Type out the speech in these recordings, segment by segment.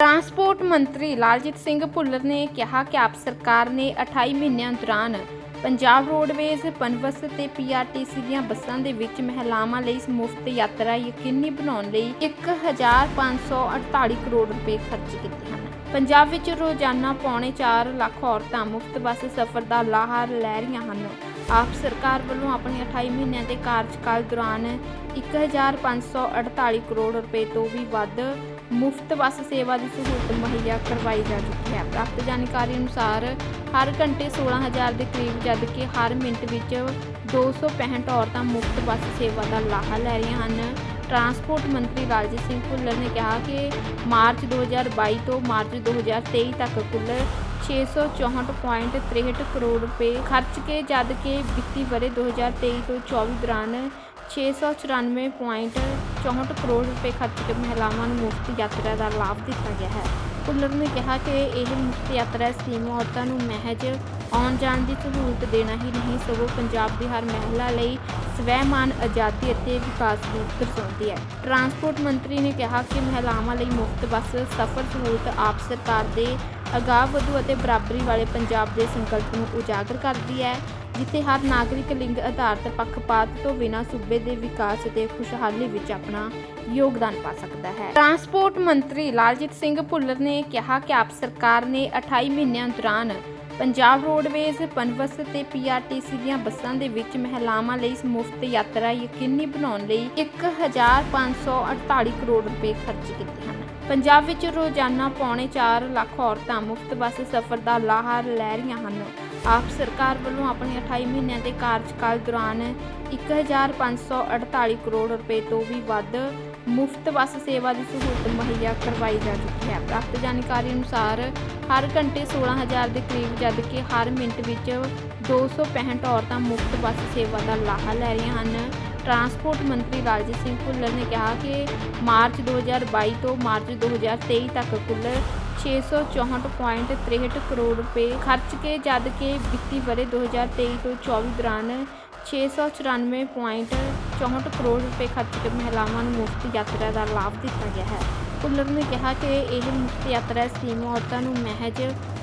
Transport ਮੰਤਰੀ ਲਾਲਜੀਤ ਸਿੰਘ ਭੁੱਲਰ ਨੇ ਕਿਹਾ ਕਿ ਆਪ ਸਰਕਾਰ ਨੇ 28 ਮਹੀਨਿਆਂ ਦੌਰਾਨ ਪੰਜਾਬ ਰੋਡਵੇਜ਼, ਪਨਬਸ ਤੇ ਪੀਆਰਟੀਸੀ ਦੀਆਂ ਬੱਸਾਂ ਦੇ ਵਿੱਚ ਮਹਿਲਾਵਾਂ ਲਈ ਮੁਫਤ ਯਾਤਰਾ ਯਕੀਨੀ ਬਣਾਉਣ ਲਈ 1548 ਕਰੋੜ ਰੁਪਏ ਖਰਚ ਕੀਤੇ ਹਨ। ਪੰਜਾਬ ਵਿੱਚ ਰੋਜ਼ਾਨਾ ਪੌਣੇ 4 ਲੱਖ ਔਰਤਾਂ ਮੁਫਤ ਬੱਸ ਸਫ਼ਰ ਦਾ ਲਾਹਾ ਲੈ ਰਹੀਆਂ ਹਨ। ਆਪ ਸਰਕਾਰ ਵੱਲੋਂ ਆਪਣੇ 28 ਮਹੀਨਿਆਂ ਦੇ ਕਾਰਜਕਾਲ ਦੌਰਾਨ 1548 ਕਰੋੜ ਰੁਪਏ ਤੋਂ ਵੀ ਵੱਧ ਮੁਫਤ ਬੱਸ ਸੇਵਾ ਦੀ ਸਹੂਲਤ ਮੁਹੱਈਆ ਕਰਵਾਈ ਜਾ ਚੁੱਕੀ ਹੈ। ਪ੍ਰਾਪਤ ਜਾਣਕਾਰੀ ਅਨੁਸਾਰ ਹਰ ਘੰਟੇ 16000 ਦੇ ਕਰੀਬ ਜਦਕਿ ਹਰ ਮਿੰਟ ਵਿੱਚ 265 ਔਰਤਾਂ ਮੁਫਤ ਬੱਸ ਸੇਵਾ ਦਾ ਲਾਹਾ ਲੈ ਰਹੀਆਂ ਹਨ। ਟਰਾਂਸਪੋਰਟ ਮੰਤਰੀ ਲਾਲਜੀਤ ਸਿੰਘ ਭੁੱਲਰ ਨੇ ਕਿਹਾ ਕਿ ਮਾਰਚ 2022 ਤੋਂ ਮਾਰਚ 2023 ਤੱਕ ਕੁੱਲ 664.63 ਕਰੋੜ ਰੁਪਏ ਖਰਚ ਕੇ, ਜਦ ਕਿ ਵਿੱਤੀ ਵਰੇ 2023 ਤੋਂ 24 ਦੌਰਾਨ 694.64 ਕਰੋੜ ਰੁਪਏ ਖਰਚ ਕੇ ਮਹਿਲਾਵਾਂ ਨੂੰ ਮੁਫਤ ਯਾਤਰਾ ਦਾ ਲਾਭ ਦਿੱਤਾ ਗਿਆ ਹੈ। ਭੁੱਲਰ ਨੇ ਕਿਹਾ ਕਿ ਇਹ ਮੁਫਤ ਯਾਤਰਾ ਸਕੀਮ ਔਰਤਾਂ ਨੂੰ ਮਹਿਜ ਆਉਣ ਜਾਣ ਦੀ ਸਹੂਲਤ ਦੇਣਾ ਹੀ ਨਹੀਂ, ਸਗੋਂ ਪੰਜਾਬ ਦੀ ਹਰ ਮਹਿਲਾ ਲਈ ਸਵੈਮਾਨ ਆਜ਼ਾਦੀ ਅਤੇ ਵਿਕਾਸ ਨੂੰ ਦਰਸਾਉਂਦੀ ਹੈ। ਟਰਾਂਸਪੋਰਟ ਮੰਤਰੀ ਨੇ ਕਿਹਾ ਕਿ ਮਹਿਲਾਵਾਂ ਲਈ ਮੁਫਤ ਬੱਸ, ਸਫ਼ਰ ਸਹੂਲਤ ਆਪ ਸਰਕਾਰ ਦੇ ਅਗਾਹ ਵਧੂ ਅਤੇ ਬਰਾਬਰੀ ਵਾਲੇ ਪੰਜਾਬ ਦੇ ਸੰਕਲਪ ਨੂੰ ਉਜਾਗਰ ਕਰਦੀ ਹੈ। ਜਿੱਥੇ ਹਰ ਨਾਗਰਿਕ ਲਿੰਗ ਆਧਾਰਿਤ ਪੱਖਪਾਤ ਤੋਂ ਬਿਨਾਂ ਸੂਬੇ ਦੇ ਵਿਕਾਸ ਅਤੇ ਖੁਸ਼ਹਾਲੀ ਵਿੱਚ ਆਪਣਾ ਯੋਗਦਾਨ ਪਾ ਸਕਦਾ ਹੈ। ਟਰਾਂਸਪੋਰਟ ਮੰਤਰੀ ਲਾਲਜੀਤ ਸਿੰਘ ਭੁੱਲਰ ਨੇ ਕਿਹਾ ਕਿ ਆਪ ਸਰਕਾਰ ਨੇ 28 ਮਹੀਨਿਆਂ ਦੌਰਾਨ ਪੰਜਾਬ ਰੋਡਵੇਜ਼, ਪਨਬਸ ਤੇ ਪੀਆਰਟੀਸੀ ਦੀਆਂ ਬੱਸਾਂ ਦੇ ਵਿੱਚ ਮਹਿਲਾਵਾਂ ਲਈ ਮੁਫਤ ਯਾਤਰਾ ਯਕੀਨੀ ਬਣਾਉਣ ਲਈ 1548 ਕਰੋੜ ਰੁਪਏ ਖਰਚ ਕੀਤੇ ਹਨ। ਪੰਜਾਬ ਵਿੱਚ ਰੋਜ਼ਾਨਾ ਪੌਣੇ 4 ਲੱਖ ਔਰਤਾਂ ਮੁਫਤ ਬੱਸ ਸਫ਼ਰ ਦਾ ਲਾਹਾ ਲੈ ਰਹੀਆਂ ਹਨ। ਆਪ ਸਰਕਾਰ ਵੱਲੋਂ ਆਪਣੇ 28 ਮਹੀਨਿਆਂ ਦੇ ਕਾਰਜਕਾਲ ਦੌਰਾਨ 1548 ਕਰੋੜ ਰੁਪਏ ਤੋਂ ਵੀ ਵੱਧ ਮੁਫਤ ਬੱਸ ਸੇਵਾ ਦੀ ਸਹੂਲਤ ਮੁਹੱਈਆ ਕਰਵਾਈ ਜਾ ਚੁੱਕੀ ਹੈ। ਪ੍ਰਾਪਤ ਜਾਣਕਾਰੀ ਅਨੁਸਾਰ ਹਰ ਘੰਟੇ 16000 ਦੇ ਕਰੀਬ ਜਦਕਿ ਹਰ ਮਿੰਟ ਵਿੱਚ 265 ਔਰਤਾਂ ਮੁਫਤ ਬੱਸ ਸੇਵਾ ਦਾ ਲਾਹਾ ਲੈ ਰਹੀਆਂ ਹਨ। ਟਰਾਂਸਪੋਰਟ ਮੰਤਰੀ ਲਾਲਜੀਤ ਸਿੰਘ ਭੁੱਲਰ ਨੇ ਕਿਹਾ ਕਿ ਮਾਰਚ 2022 ਤੋਂ ਮਾਰਚ 2023 ਤੱਕ ਕੁੱਲ 664.63 ਕਰੋੜ ਰੁਪਏ ਖਰਚ ਕੇ ਜਦ ਕਿ ਵਿੱਤੀ ਵਰੇ 2023 ਤੋਂ 24 ਦੌਰਾਨ 694.64 ਕਰੋੜ ਰੁਪਏ ਖਰਚ ਕੇ ਮਹਿਲਾਵਾਂ ਨੂੰ ਮੁਫਤ ਯਾਤਰਾ ਦਾ ਲਾਭ ਦਿੱਤਾ ਗਿਆ ਹੈ। ਭੁੱਲਰ ਨੇ ਕਿਹਾ ਕਿ ਇਹ ਮੁਫਤ ਯਾਤਰਾ ਸਕੀਮ ਔਰਤਾਂ ਨੂੰ ਮਹਿਜ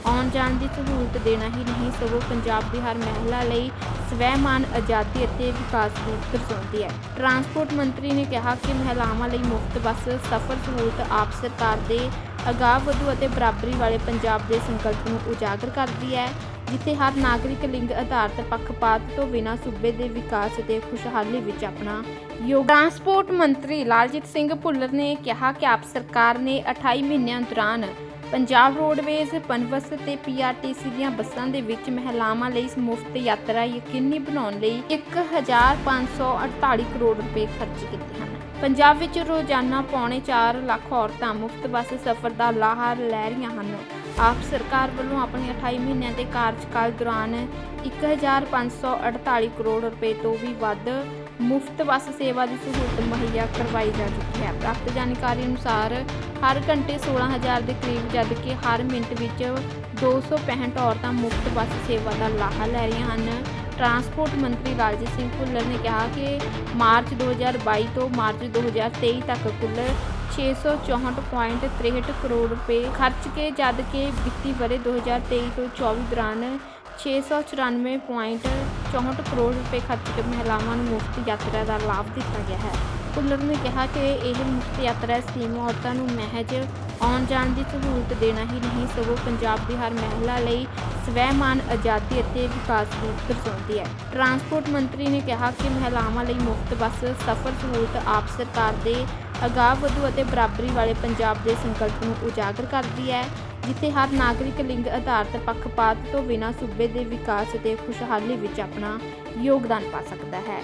ਆਉਣ ਜਾਣ ਦੀ ਸਹੂਲਤ ਦੇਣਾ ਹੀ ਨਹੀਂ, ਸਗੋਂ ਪੰਜਾਬ ਦੀ ਹਰ ਮਹਿਲਾ ਲਈ ਸਵੈਮਾਨ ਆਜ਼ਾਦੀ ਅਤੇ ਵਿਕਾਸ ਨੂੰ ਦਰਸਾਉਂਦੀ ਹੈ। ਟਰਾਂਸਪੋਰਟ ਮੰਤਰੀ ਨੇ ਕਿਹਾ ਕਿ ਮਹਿਲਾਵਾਂ ਲਈ ਮੁਫਤ ਬੱਸ, ਸਫ਼ਰ ਸਹੂਲਤ ਆਪ ਸਰਕਾਰ ਦੇ ਅਗਾਂਹ ਵਧੂ ਅਤੇ ਬਰਾਬਰੀ ਵਾਲੇ ਪੰਜਾਬ ਦੇ ਸੰਕਲਪ ਨੂੰ ਉਜਾਗਰ ਕਰਦੀ ਹੈ, ਜਿੱਥੇ ਹਰ ਨਾਗਰਿਕ ਲਿੰਗ ਆਧਾਰਿਤ ਪੱਖਪਾਤ ਤੋਂ ਬਿਨਾਂ ਸੂਬੇ ਦੇ ਵਿਕਾਸ ਅਤੇ ਖੁਸ਼ਹਾਲੀ ਵਿੱਚ ਆਪਣਾ ਯੋਗ ਟਰਾਂਸਪੋਰਟ ਮੰਤਰੀ ਲਾਲਜੀਤ ਸਿੰਘ ਭੁੱਲਰ ਨੇ ਕਿਹਾ ਕਿ ਆਪ ਸਰਕਾਰ ਨੇ 28 ਮਹੀਨਿਆਂ ਦੌਰਾਨ ਪੰਜਾਬ ਰੋਡਵੇਜ਼ ਪਨਬਸ ਤੇ ਪੀਆਰਟੀਸੀ ਦੀਆਂ ਬੱਸਾਂ ਦੇ ਵਿੱਚ ਮਹਿਲਾਵਾਂ ਲਈ ਮੁਫਤ ਯਾਤਰਾ ਯਕੀਨੀ ਬਣਾਉਣ ਲਈ 1548 ਕਰੋੜ ਰੁਪਏ ਖਰਚ ਕੀਤੇ ਹਨ। ਪੰਜਾਬ ਵਿੱਚ ਰੋਜ਼ਾਨਾ ਪੌਣੇ 4 ਲੱਖ ਔਰਤਾਂ ਮੁਫਤ ਬੱਸ ਸਫ਼ਰ ਦਾ ਲਾਹਾ ਲੈ ਰਹੀਆਂ ਹਨ। ਆਪ ਸਰਕਾਰ ਵੱਲੋਂ ਆਪਣੇ 28 ਮਹੀਨਿਆਂ ਦੇ ਕਾਰਜਕਾਲ ਦੌਰਾਨ 1548 ਕਰੋੜ ਰੁਪਏ ਤੋਂ ਵੀ ਵੱਧ ਮੁਫਤ ਬੱਸ ਸੇਵਾ ਦੀ ਸਹੂਲਤ ਮੁਹੱਈਆ ਕਰਵਾਈ ਜਾ ਚੁੱਕੀ ਹੈ। ਪ੍ਰਾਪਤ ਜਾਣਕਾਰੀ ਅਨੁਸਾਰ ਹਰ ਘੰਟੇ 16000 ਦੇ ਕਰੀਬ ਜਦਕਿ ਹਰ ਮਿੰਟ ਵਿੱਚ 265 ਔਰਤਾਂ ਮੁਫਤ ਬੱਸ ਸੇਵਾ ਦਾ ਲਾਹਾ ਲੈ ਰਹੀਆਂ ਹਨ। ਟਰਾਂਸਪੋਰਟ ਮੰਤਰੀ ਲਾਲਜੀਤ ਸਿੰਘ ਭੁੱਲਰ ਨੇ ਕਿਹਾ ਕਿ ਮਾਰਚ 2022 ਤੋਂ ਮਾਰਚ 2023 ਤੱਕ ਕੁੱਲ 664.63 ਕਰੋੜ ਰੁਪਏ ਖਰਚ ਕੇ ਜਦ ਕਿ ਵਿੱਤੀ ਵਰੇ 2023 ਤੋਂ 24 ਦੌਰਾਨ 694.64 ਕਰੋੜ ਰੁਪਏ ਖਰਚ ਕੇ ਮਹਿਲਾਵਾਂ ਨੂੰ ਮੁਫਤ ਯਾਤਰਾ ਦਾ ਲਾਭ ਦਿੱਤਾ ਗਿਆ ਹੈ। ਭੁੱਲਰ ਨੇ ਕਿਹਾ ਕਿ ਇਹ ਮੁਫਤ ਯਾਤਰਾ ਸਕੀਮ ਔਰਤਾਂ ਨੂੰ ਮਹਿਜ ਆਉਣ ਜਾਣ ਦੀ ਸਹੂਲਤ ਦੇਣਾ ਹੀ ਨਹੀਂ, ਸਗੋਂ ਪੰਜਾਬ ਦੀ ਹਰ ਮਹਿਲਾ ਲਈ ਸਵੈਮਾਨ ਆਜ਼ਾਦੀ ਅਤੇ ਵਿਕਾਸ ਨੂੰ ਦਰਸਾਉਂਦੀ ਹੈ। ਟਰਾਂਸਪੋਰਟ ਮੰਤਰੀ ਨੇ ਕਿਹਾ ਕਿ ਮਹਿਲਾਵਾਂ ਲਈ ਮੁਫਤ ਬੱਸ, ਸਫ਼ਰ ਸਹੂਲਤ ਆਪ ਸਰਕਾਰ ਦੇ ਅਗਾਹ ਵਧੂ ਅਤੇ ਬਰਾਬਰੀ ਵਾਲੇ ਪੰਜਾਬ ਦੇ ਸੰਕਲਪ ਨੂੰ ਉਜਾਗਰ ਕਰਦੀ ਹੈ। ਜਿੱਥੇ ਹਰ ਨਾਗਰਿਕ ਲਿੰਗ ਆਧਾਰਿਤ ਪੱਖਪਾਤ ਤੋਂ ਬਿਨਾਂ ਸੂਬੇ ਦੇ ਵਿਕਾਸ ਅਤੇ ਖੁਸ਼ਹਾਲੀ ਵਿੱਚ ਆਪਣਾ ਯੋਗਦਾਨ ਪਾ ਸਕਦਾ ਹੈ।